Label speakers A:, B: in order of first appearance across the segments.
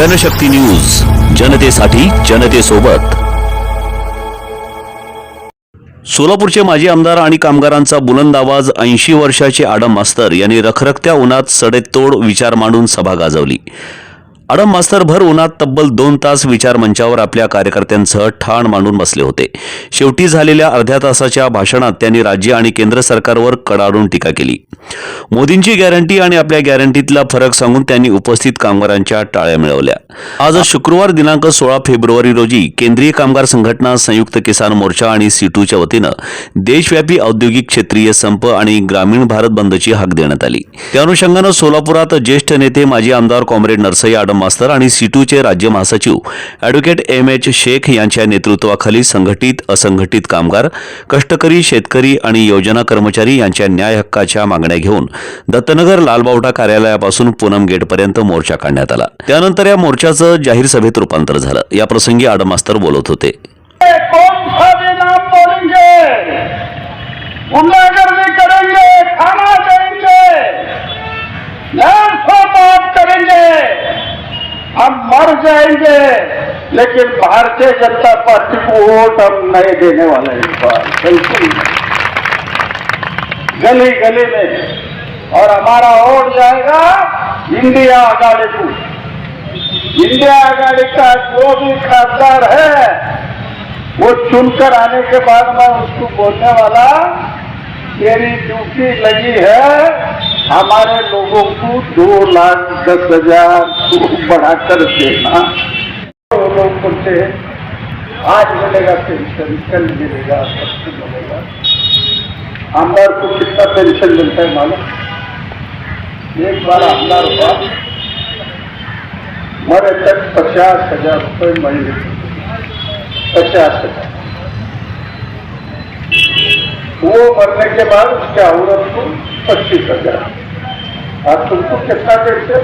A: Janshakti news जनतेसाठी जनतेसोबत. सोलापूरचे माजी आमदार आणि कामगारांचा बुलंद आवाज ऐंशी वर्षाचे आडम मास्तर यांनी रखरखत्या उन्हात सडेतोड विचार मांडून सभा गाजवली. आडम मास्तर भर उन्हात तब्बल दोन तास विचार मंचावर आपल्या कार्यकर्त्यांसह ठाण मांडून बसले होते. शेवटी झालेल्या अर्ध्या तासाच्या भाषणात त्यांनी राज्य आणि केंद्र सरकारवर कडाडून टीका केली. मोदींची गॅरंटी आणि आपल्या गॅरंटीतला फरक सांगून त्यांनी उपस्थित कामगारांच्या टाळ्या मिळवल्या. आज शुक्रवार दिनांक सोळा फेब्रुवारी रोजी केंद्रीय कामगार संघटना संयुक्त किसान मोर्चा आणि सीटूच्या वतीनं देशव्यापी औद्योगिक क्षेत्रीय संप आणि ग्रामीण भारत बंदची हाक देण्यात आली. त्या अनुषंगानं सोलापुरात ज्येष्ठ नेते माजी आमदार कॉम्रेड नरसई आडम मास्तर आणि सीटूचे राज्य महासचिव ॲडव्होकेट एम एच शेख यांच्या नेतृत्वाखाली संघटित असंघटित कामगार कष्टकरी शेतकरी आणि योजना कर्मचारी यांच्या न्याय हक्काच्या मागण्या घेऊन दत्तनगर लालबावटा कार्यालयापासून पूनम गेटपर्यंत मोर्चा काढण्यात आला. त्यानंतर या मोर्चाचं जाहीर सभेत रूपांतर झालं. या प्रसंगी आडम मास्तर बोलत होते.
B: जाएँगे लेकिन भारतीय जनता पार्टी को वोट हम नहीं देने वाले इस बार, बिल्कुल गली गली में। और हमारा वोट जाएगा इंडिया आघाड़ी को। इंडिया आघाड़ी का जो भी खासदार है, वो चुनकर आने के बाद मैं उसको बोलने वाला तेरी ड्यूटी लगी है हमारे लोगों को दो लाख दस हज़ार को बढ़ाकर देना। वो लोग बोलते हैं, आज मिलेगा पेंशन, कल मिलेगा सबको मिलेगा। आमदार को कितना पेंशन मिलता है मालूम? एक बार आमदार हुआ, मरे तक पचास हज़ार रुपये महीने पचास हज़ार। वो मरने के बाद उसके औरत को पच्चीस हजार। और तुमको कितना देते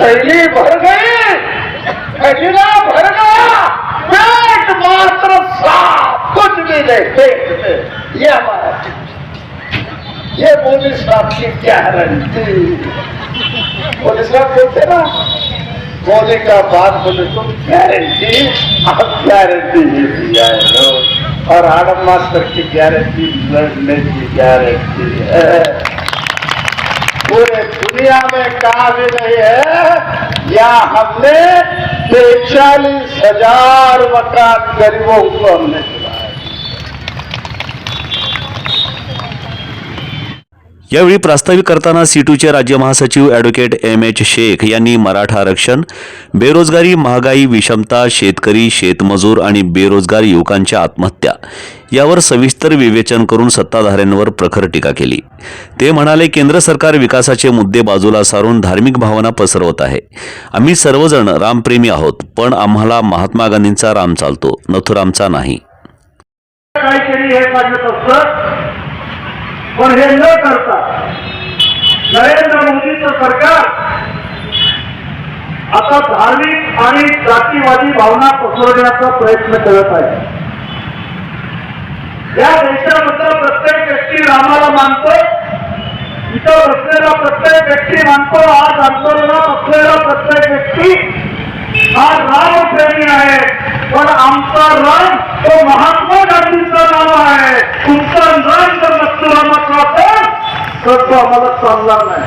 B: थैली भर गई। खजीना भर गया। पेट मात्र साफ। कुछ भी नहीं पेट में। ये हमारा ये मोदी साहब की गारंटी। मोदी साहब बोलते ना मोदी का बात बोले तो गारंटी आप गारंटी नहीं दिया है और आडम मास्टर की गारंटी लड़ने की गारंटी है। पूरे दुनिया में कहा भी नहीं है, या हमने पैतालीस हज़ार मकान गरीबों को हमने
A: यावेळी प्रास्ताविक करताना सीटूचे राज्य महासचिव ॲडव्होकेट एम एच शेख यांनी मराठा आरक्षण बेरोजगारी महागाई विषमता शेतकरी शेतमजूर आणि बेरोजगार युवकांच्या आत्महत्या यावर सविस्तर विवेचन करून सत्ताधाऱ्यांवर प्रखर टीका केली. ते म्हणाले केंद्र सरकार विकासाचे मुद्दे बाजूला सारून धार्मिक भावना पसरवत आहे. आम्ही सर्वजण रामप्रेमी आहोत पण आम्हाला महात्मा गांधींचा राम चालतो नथुरामचा नाही
B: काहीतरी हे माझं तसं पण हे न करता नरेंद्र मोदीचं सरकार आता धार्मिक आणि जातीवादी भावना पसरवण्याचा प्रयत्न करत आहे. या देशामधला प्रत्येक व्यक्ती रामाला मानतो. इथं बसलेला प्रत्येक व्यक्ती मानतो. आज आंदोलनात असलेला प्रत्येक व्यक्ती हा रामप्रेमी आहे पण आमचा राम तो महात्मा गांधींचा नाव आहे तुमचा राम जर नसतो असेल तर तो आम्हाला चालणार नाही.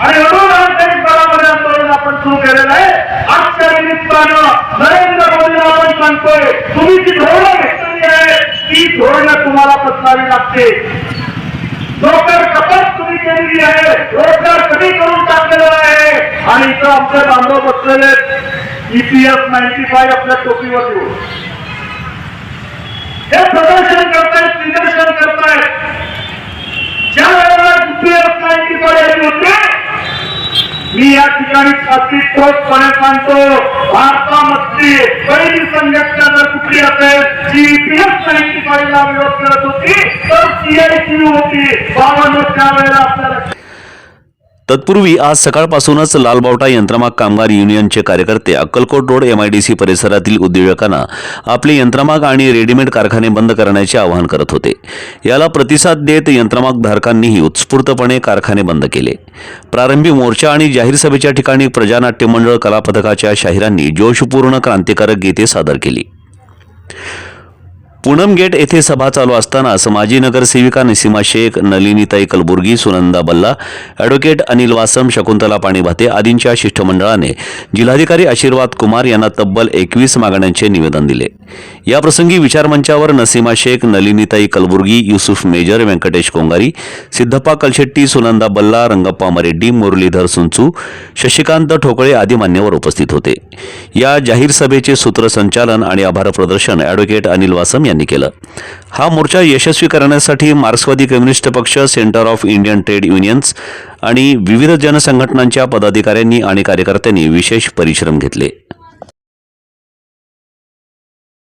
B: आणि म्हणून आमच्या काळामध्ये आंदोलन आपण सुरू केलेलं आहे. आजच्या निमित्तानं नरेंद्र मोदीला आपण सांगतोय तुम्ही जी धोरणं घेतलेली आहे ती धोरणं तुम्हाला बदलावी लागते. रोजगार कपात तुम्ही केलेली आहे रोजगार कमी करून टाकलेला आहे. आणि इथं आमचे बांधव बसलेले आहेत. ईपीएफ नाईन्टी फाईव्ह आपल्या टोपीवर देऊन हे प्रदर्शन करतायत निदर्शन करतायत ज्या वेळेला ईपीएफ नाईन्टी फाय आली होते मी या ठिकाणी खात्री ठोसपणे सांगतो भारतामधली पहिली संघटना जर कुठली असेल जी ईपीएफ नाईन्टी फाईव्ह ला विरोध करत होती तर सीआयटी होती. बावन्न त्यावेळेला आपल्याला
A: तत्पूर्वी आज सकाळपासूनच लालबावटा यंत्रमाग कामगार युनियनचे कार्यकर्ते अक्कलकोट रोड एमआयडीसी परिसरातील उद्योजकांना आपले यंत्रमाग आणि रेडीमेड कारखाने बंद करण्याचे आवाहन करत होते. याला प्रतिसाद देत यंत्रमाग धारकांनीही उत्स्फूर्तपणे कारखाने बंद केले. प्रारंभी मोर्चा आणि जाहीर सभेच्या ठिकाणी प्रजानाट्य मंडळ कलापथकाच्या शाहिरांनी जोशपूर्ण क्रांतिकारक गीते सादर केली. पूनम गेट येथे सभा चालू असतानाच माजी नगरसेविका निसीमा शेख नलिनीताई कलबुर्गी सुनंदा बल्ला ॲडव्होकेट अनिल वासम शकुंतला पाणीभाते आदींच्या शिष्टमंडळाने जिल्हाधिकारी आशीर्वाद कुमार यांना तब्बल एकवीस मागण्यांचे निवेदन दिले. याप्रसंगी विचारमंचावर नसीमा शेख नलिनीताई कलबुर्गी युसुफ मेजर व्यंकटेश कोंगारी सिद्धप्पा कलशेट्टी सुनंदा बल्ला रंगप्पा मरेड्डी मुरलीधर सुंचू शशिकांत ठोकळे आदी मान्यवर उपस्थित होते. या जाहीर सभेचे सूत्रसंचालन आणि आभार प्रदर्शन ॲडव्होकेट अनिल वासम यांनी केलं. हा मोर्चा यशस्वी करण्यासाठी मार्क्सवादी कम्युनिस्ट पक्ष Centre of Indian Trade Unions आणि विविध जनसंघटनांच्या पदाधिकाऱ्यांनी आणि कार्यकर्त्यांनी विशेष परिश्रम घेतले.